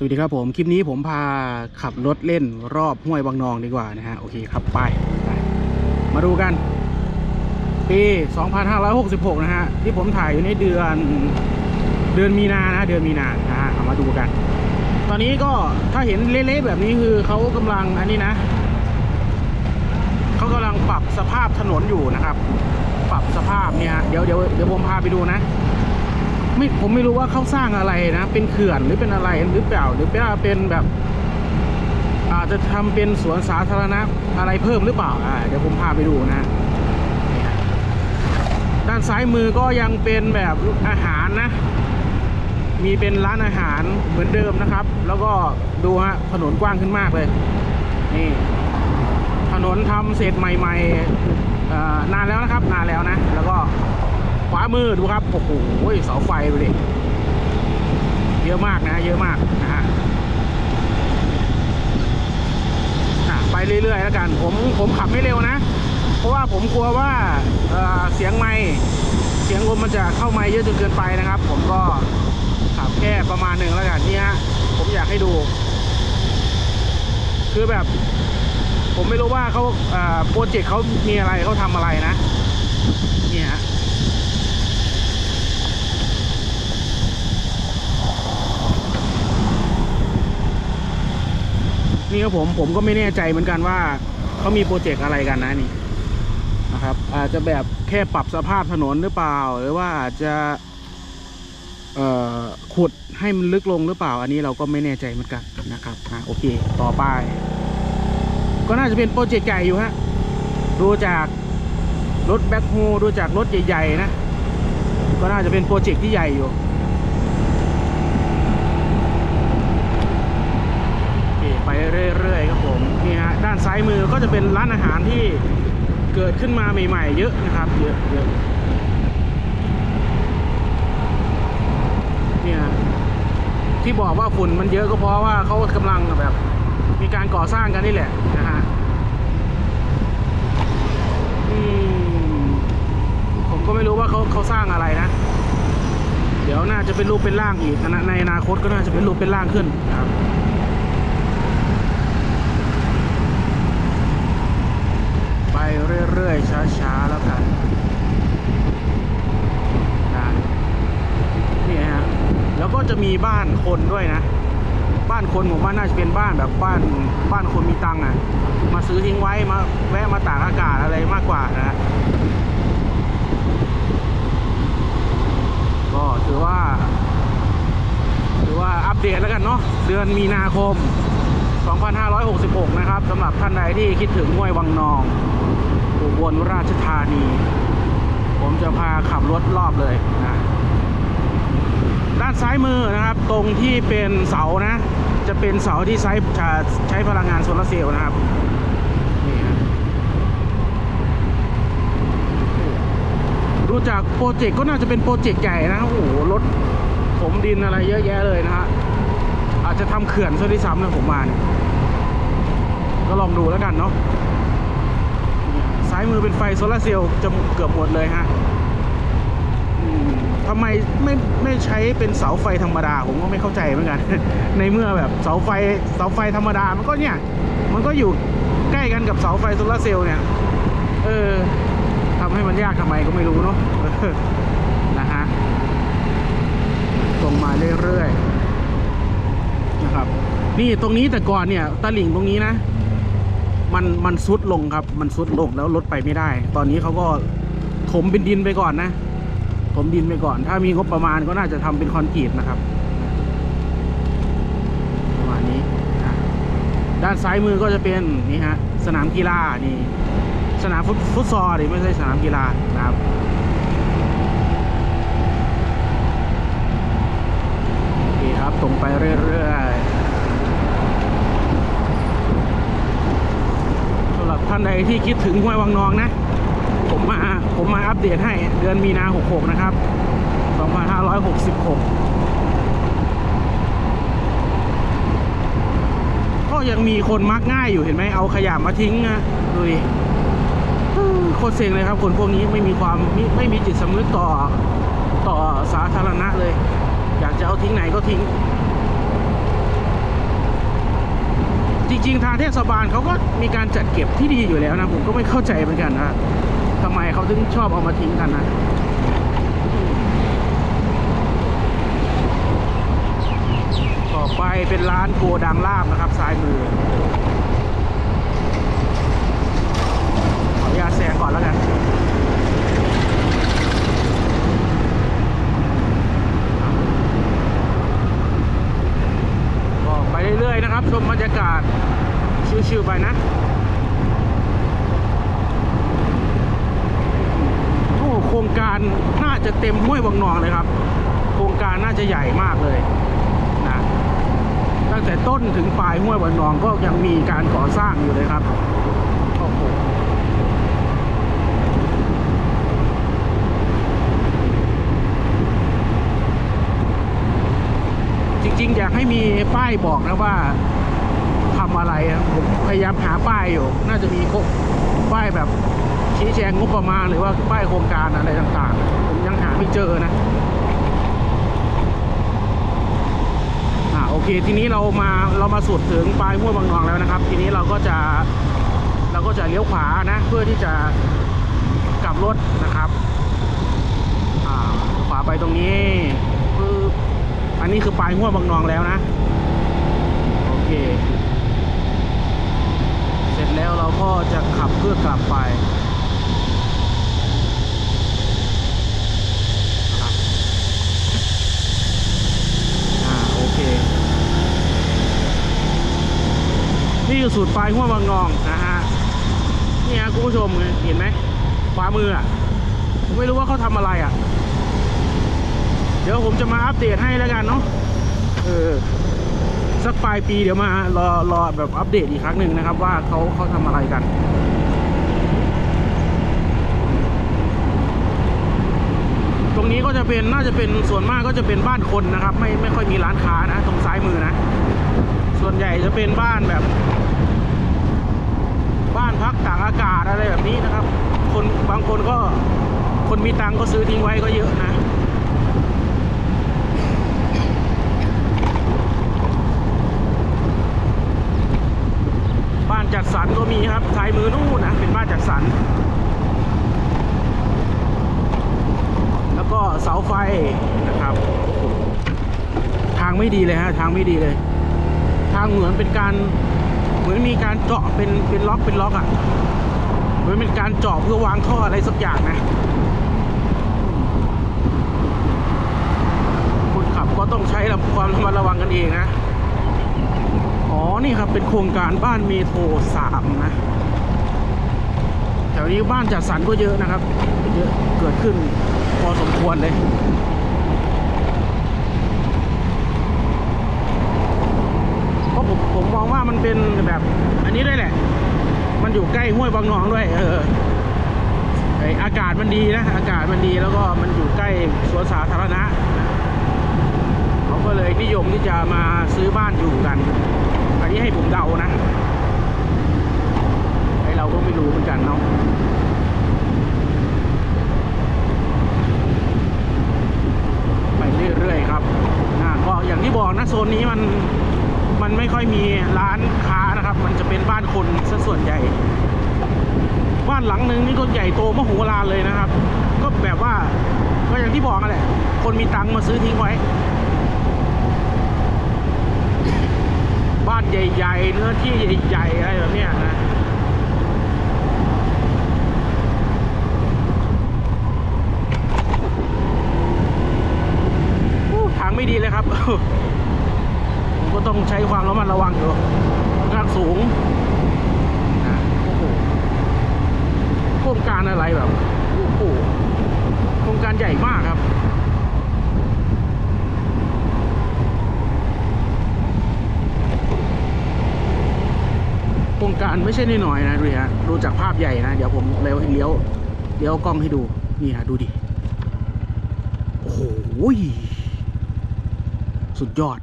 สวัสดีครับผม คลิปนี้ผมพาขับรถเล่นรอบห้วยบางนองดีกว่านะฮะ โอเคครับไปไป มาดูกัน ปี 2566 นะฮะ ที่ผมถ่ายอยู่ในเดือนเดือนมีนานะเดือนมีนานะฮะเอามาดูกัน ตอนนี้ก็ถ้าเห็นเละๆแบบนี้คือเขากำลังอันนี้นะเขากำลังปรับสภาพถนนอยู่นะครับ ปรับสภาพเนี่ยเดี๋ยวเดี๋ยวเดี๋ยวผมพาไปดูนะ ไม่ผมไม่รู้ว่าเขาสร้างอะไรนะ เป็นเขื่อนหรือเป็นอะไรหรือเปล่า หรือเป็นเป็นแบบ อาจจะทำเป็นสวนสาธารณะอะไรเพิ่มหรือเปล่าอ่าเดี๋ยวผมพาไปดูนะนี่ฮะด้านซ้ายมือก็ยังเป็นแบบอาหารนะ มีเป็นร้านอาหารเหมือนเดิมนะครับ แล้วก็ดูฮะถนนกว้างขึ้นมากเลย นี่ ถนนทำเสร็จใหม่ ๆ มือดูครับ โอ้โหเสาไฟดูดิเยอะมากนะ เยอะมากนะฮะไปเรื่อยๆแล้วกัน ผมผมขับไม่เร็วนะ เพราะว่าผมกลัวว่าเเสียงไม้เสียงลมมันจะเข้าไม้เยอะจนเกินไปนะครับ ผมก็ขับแค่ประมาณหนึ่งแล้วกันนี่ฮะผมอยากให้ดู คือแบบ ผมไม่รู้ว่าเขาอ่าโปรเจกต์เขามีอะไรเขาทำอะไรนะนี่ฮะ นี่ครับผมผมก็ไม่แน่ใจเหมือนกันว่าเขามีโปรเจกต์อะไรกันนะนี่นะครับ อาจจะแบบแค่ปรับสภาพถนนหรือเปล่า หรือว่าอาจจะเอ่อขุดให้มันลึกลงหรือเปล่า อันนี้เราก็ไม่แน่ใจเหมือนกันนะครับอะโอเค ต่อไป ก็น่าจะเป็นโปรเจกต์ใหญ่อยู่ฮะดูจากรถแบ็คโฮดูจากรถใหญ่ๆนะ ก็น่าจะเป็นโปรเจกต์ที่ใหญ่อยู่ โอ เคไปเรื่อยๆครับผมนี่ฮะด้านซ้ายมือก็จะเป็นร้านอาหารที่เกิดขึ้นมาใหม่ๆ เยอะนะครับเยอะเยอะเนี่ยที่บอกว่าฝุ่นมันเยอะก็เพราะว่าเขากำลังแบบ มีการก่อสร้างกันนี่แหละนะฮะผมก็ไม่รู้ว่าเขาเขาสร้างอะไรนะ เดี๋ยวน่าจะเป็นรูปเป็นร่างอีกในอนาคตก็น่าจะเป็นรูปเป็นร่างขึ้นครับ ไป เรื่อยๆ ช้าๆ แล้วกันนะนี่ฮะ แล้วก็จะมีบ้านคนด้วยนะ บ้านคนผมว่าน่าจะเป็นบ้านแบบบ้านบ้านคนมีตังค์อะ มาซื้อทิ้งไว้มาแวะมาตากอากาศอะไรมากกว่านะ ก็ถือว่า ถือว่าอัปเดตแล้วกันเนาะ เดือนมีนาคม 2566 นะครับสำหรับท่านใดที่คิดถึงห้วยวังนองอุบลราชธานี ผมจะพาขับรถรอบเลยนะด้านซ้ายมือนะครับตรงที่เป็นเสานะ จะเป็นเสาที่ใช้ใช้พลังงานโซลาร์เซลล์นะครับนี่ฮะดูจากโปรเจกต์ก็น่าจะเป็นโปรเจกต์ใหญ่นะโอ้โหรถผมดินอะไรเยอะแยะเลยนะฮะอาจจะทำเขื่อนซะด้วยซ้ำนะผมมาเนี่ย ก็ลองดูแล้วกันเนาะซ้ายมือเป็นไฟโซลาเซลล์จะเกือบหมดเลยฮะทำไมไม่ไม่ใช้เป็นเสาไฟธรรมดา ผมก็ไม่เข้าใจเหมือนกัน ในเมื่อแบบเสาไฟเสาไฟธรรมดามันก็เนี่ย มันก็อยู่ใกล้กันกับเสาไฟโซลาเซลล์เนี่ย เออทำให้มันยากทำไมก็ไม่รู้เนาะนะฮะตรงมาเรื่อยๆนะครับ นี่ตรงนี้แต่ก่อนเนี่ยตลิ่งตรงนี้นะ มันมันซุดลงครับ มันซุดลงแล้วรถไปไม่ได้ ตอนนี้เขาก็ถมเป็นดินไปก่อนนะ ถมดินไปก่อน ถ้ามีงบประมาณก็น่าจะทำเป็นคอนกรีตนะครับประมาณนี้นะด้านซ้ายมือก็จะเป็นนี่ฮะสนามกีฬานี่ สนามฟุตฟุตซอลนี่ไม่ใช่สนามกีฬานะครับโอเคครับตรงไปเรื่อยๆ สำหรับ ท่านใดที่คิดถึงห้วยวังนองนะ ผมมาผมมาอัปเดตให้เดือนมีนา66 นะครับ 2566 ก็ยังมีคนมักง่ายอยู่เห็นไหมเอาขยะมาทิ้งนะดูดิโคตรเซ็งเลยครับ คนพวกนี้ไม่มีความไม่ไม่มีจิตสำนึกต่อต่อสาธารณะเลย อยากจะเอาทิ้งไหนก็ทิ้ง จริง ๆ ทางเทศบาลเขาก็มีการจัดเก็บที่ดีอยู่แล้วนะ ผมก็ไม่เข้าใจเหมือนกันนะทำไมเขาถึงชอบเอามาทิ้งกันนะต่อไปเป็นร้านโกดังลาบนะครับ ซ้ายมือขออนุญาตแซงก่อนแล้วกัน ก็ไปเรื่อยๆนะครับ ชมบรรยากาศชิวๆไปนะ โอ้โครงการน่าจะเต็มห้วยวังนองเลยครับ โครงการน่าจะใหญ่มากเลยนะตั้งแต่ต้นถึงปลายห้วยวังนองก็ยังมีการก่อสร้างอยู่เลยครับโอ้โห ริง ๆ อยากให้มีป้ายบอกนะว่าทำอะไรอะผมพยายามหาป้ายอยู่ น่าจะมีป้ายแบบชี้แจงงบประมาณหรือว่าป้ายโครงการอะไรต่างๆ ผมยังหาไม่เจอนะอ่าโอเค ทีนี้เรามาเรามาสุดถึงปลายห้วยบางนองแล้วนะครับ ทีนี้เราก็จะเราก็จะเลี้ยวขวานะเพื่อที่จะกลับรถนะครับขวาไปตรงนี้ อันนี้คือปลายห้วบางนองแล้วนะ โอเค เสร็จแล้วเราก็จะขับเพื่อกลับไปนะครับอ่าโอเคนี่คือสูตรปลายห้วบางนองนะฮะนี่ฮะคุณผู้ชมเห็นไหมขวามืออะผมไม่รู้ว่าเขาทำอะไรอะ ดี๋ยวผมจะมาอัปเดตให้แล้วกันเนาะเออสักปลายปีเดี๋ยวมารอรอแบบอัปเดตอีกครั้งหนึ่งนะครับ ว่าเขาเขาทำอะไรกันตรงนี้ก็จะเป็นน่าจะเป็นส่วนมากก็จะเป็นบ้านคนนะครับ ไม่ไม่ค่อยมีร้านค้านะตรงซ้ายมือนะ ส่วนใหญ่จะเป็นบ้านแบบ บ้านพักต่ากอากาศอะไรแบบนี้นะครับ คนบางคนก็คนมีตังค์ก็ซื้อทิ้งไว้ก็เยอะนะ บ้านจัดสรรก็มีครับซ้ายมือนู่นนะเป็นบ้านจัดสรรแล้วก็เสาไฟนะครับ ทางไม่ดีเลยฮะทางไม่ดีเลย ทางเหมือนเป็นการเหมือนมีการเจาะเป็นเป็นล็อกเป็นล็อกอะ่ะเหมือนเป็นการเจาะเพื่อวางท่ออะไรสักอย่างนะคนขับก็ต้องใช้ความระมัดระวังกันเองนะ อ๋อ นี่ครับ เป็นโครงการบ้านเมโทรสามนะ แถวนี้บ้านจัดสรรก็เยอะนะครับ เยอะเกิดขึ้นพอสมควรเลยเพราะผมผมมองว่ามันเป็นแบบ อันนี้ด้วยแหละ มันอยู่ใกล้ห้วยบางนองด้วย เออไออากาศมันดีนะ อากาศมันดีแล้วก็มันอยู่ใกล้สวนสาธารณะเขาก็เลยนิยมที่จะมาซื้อบ้านอยู่กัน นนี้ให้ผมเดานะไอเราก็ไม่รู้เหมือนกันเนาะไปเรื่อยๆครับอ่าก็อย่างที่บอกนะโซนนี้มันมันไม่ค่อยมีร้านค้านะครับ มันจะเป็นบ้านคนซะส่วนใหญ่ บ้านหลังหนึ่งนี่ก็ใหญ่โตมโหฬารเลยนะครับ ก็แบบว่าก็อย่างที่บอกนั่นแหละ คนมีตังค์มาซื้อทิ้งไว้ บ้าน ใหญ่ๆเนื้อที่ใหญ่ๆอะไรแบบนี้นะทางไม่ดีเลยครับ ผมก็ต้องใช้ความระมัดระวังอยู่ค่อนข้างสูงโอ้โหโครงการอะไรแบบโอ้โหโครงการใหญ่มากครับ โครงการไม่ใช่น้อยๆนะดูฮะดูจากภาพใหญ่นะ เดี๋ยวผมเลี้ยวเลี้ยวเลี้ยวกล้องให้ดู นี่ฮะดูดิ โอ้โหสุดยอด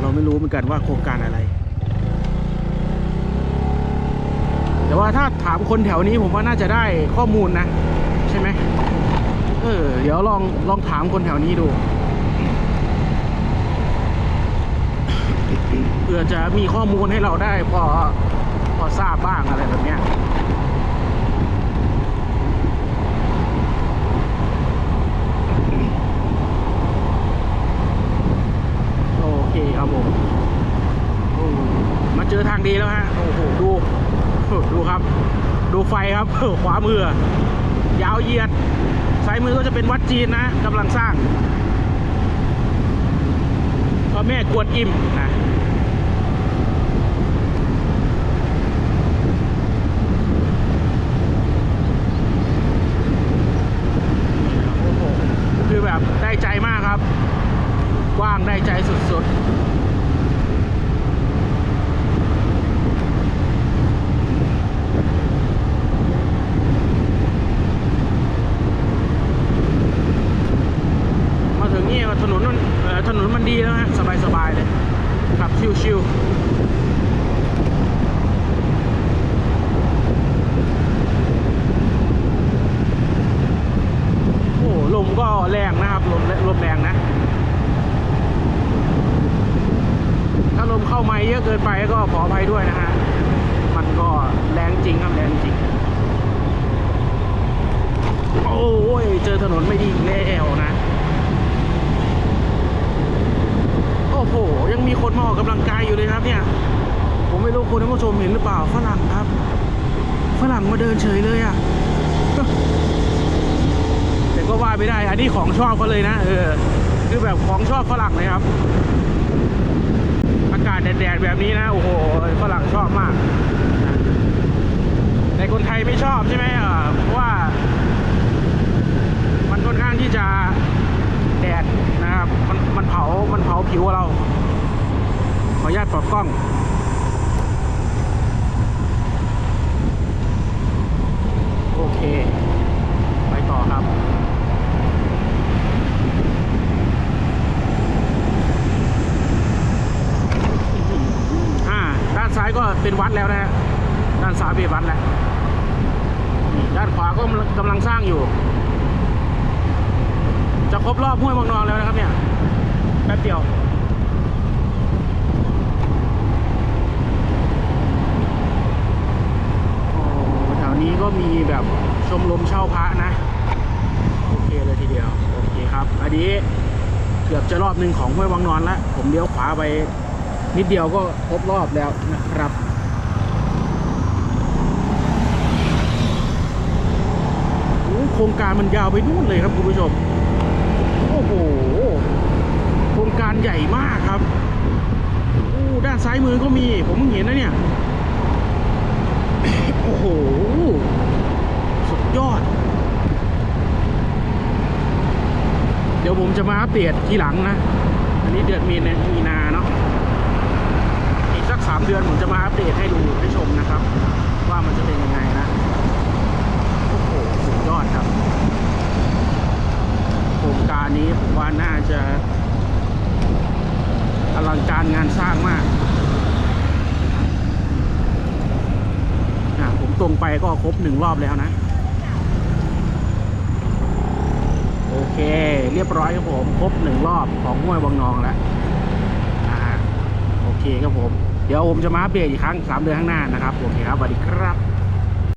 เราไม่รู้เหมือนกันว่าโครงการอะไร แต่ว่าถ้าถามคนแถวนี้ผมว่าน่าจะได้ข้อมูลนะ ใช่ไหมเออ เดี๋ยวลองลองถามคนแถวนี้ดู เพื่อจะมีข้อมูลให้เราได้ พอพอทราบบ้างอะไรแบบเนี้ยโอเคครับผมมาเจอทางดีแล้วฮะโอ้โหดูดูครับ ดูไฟครับขวามือยาวเหยียดซ้ายมือก็จะเป็นวัดจีนนะกำลังสร้างพระแม่กวนอิมนะ โอ้โห คือแบบได้ ใจมากครับ กว้างได้ใจสุดๆ มาถึงนี่ถนนมันเอ่อถนนมันดีแล้วฮะ สบาย ๆ เลยขับชิวๆ โอ้ลมก็แรงนะครับ ลมลมแรงนะ ถ้าลม เข้าไม้เยอะเกินไปก็ขออภัยด้วยนะฮะ มันก็แรงจริงครับแรงจริง โอ้ยเจอถนนไม่ดีแล้วนะ โอ้โห ยังมีคนมาออกกำลังกายอยู่เลยครับเนี่ย ผมไม่รู้คุณท่านผู้ชมเห็นหรือเปล่าฝรั่งครับฝรั่งมาเดินเฉยเลยอะ่ะแต่ก็ว่าไม่ได้ อันนี้ของชอบเขาเลยนะ เออ คือแบบของชอบฝรั่งเลยครับาศแดดแบบนี้นะโอ้โหฝรั่งชอบมากนะแต่คนไทยไม่ชอบใช่ไหมเพราะว่า มันค่อนข้างที่จะแดดนะครับมันมันเผามันเผาผิวเรา ขออนุญาตปรับกล้องโอเค ไปต่อครับ อ่า ด้านซ้ายก็ เป็นวัดแล้วนะฮะด้านซ้ายเป็นวัดแล้วด้านขวาก็กำลังสร้างอยู่ จะครบรอบห้วยบางนอนแล้วนะครับเนี่ยแป๊บเดียวแถวนี้ก็มีแบบชมรมเช่าพระนะ โอเคเลยทีเดียว โอเคครับอันนี้เกือบจะรอบหนึ่งของห้วยวังนอนแล้ว ผมเลี้ยวขวาไปนิดเดียวก็ครบรอบแล้วนะครับ โครงการมันยาวไปนู่นเลยครับคุณผู้ชม โอ้โห โครงการใหญ่มากครับโอ้ด้านซ้ายมือก็มี ผมเพิ่งเห็นนะเนี่ย โอ้โห สุดยอด เดี๋ยวผมจะมาอัปเดตทีหลังนะ อันนี้เดือนมีนามีนาเนาะ อีกสักสามเดือนผมจะมาอัปเดตให้ดูให้ชมนะครับ ว่ามันจะเป็นยังไงนะ อดครับโครงการนี้ผมว่าน่าจะอลังการงานสร้างมากผมตรงไปก็ครบหนึ่งรอบแล้วนะ โอเค เรียบร้อยครับผม ครบหนึ่งรอบของห้วยวังนองแล้วนะฮะโอเคครับผม เดี๋ยวผมจะมาอัปเดตอีกครั้งสามเดือนข้างหน้านะครับ โอเคครับสวัสดีครับ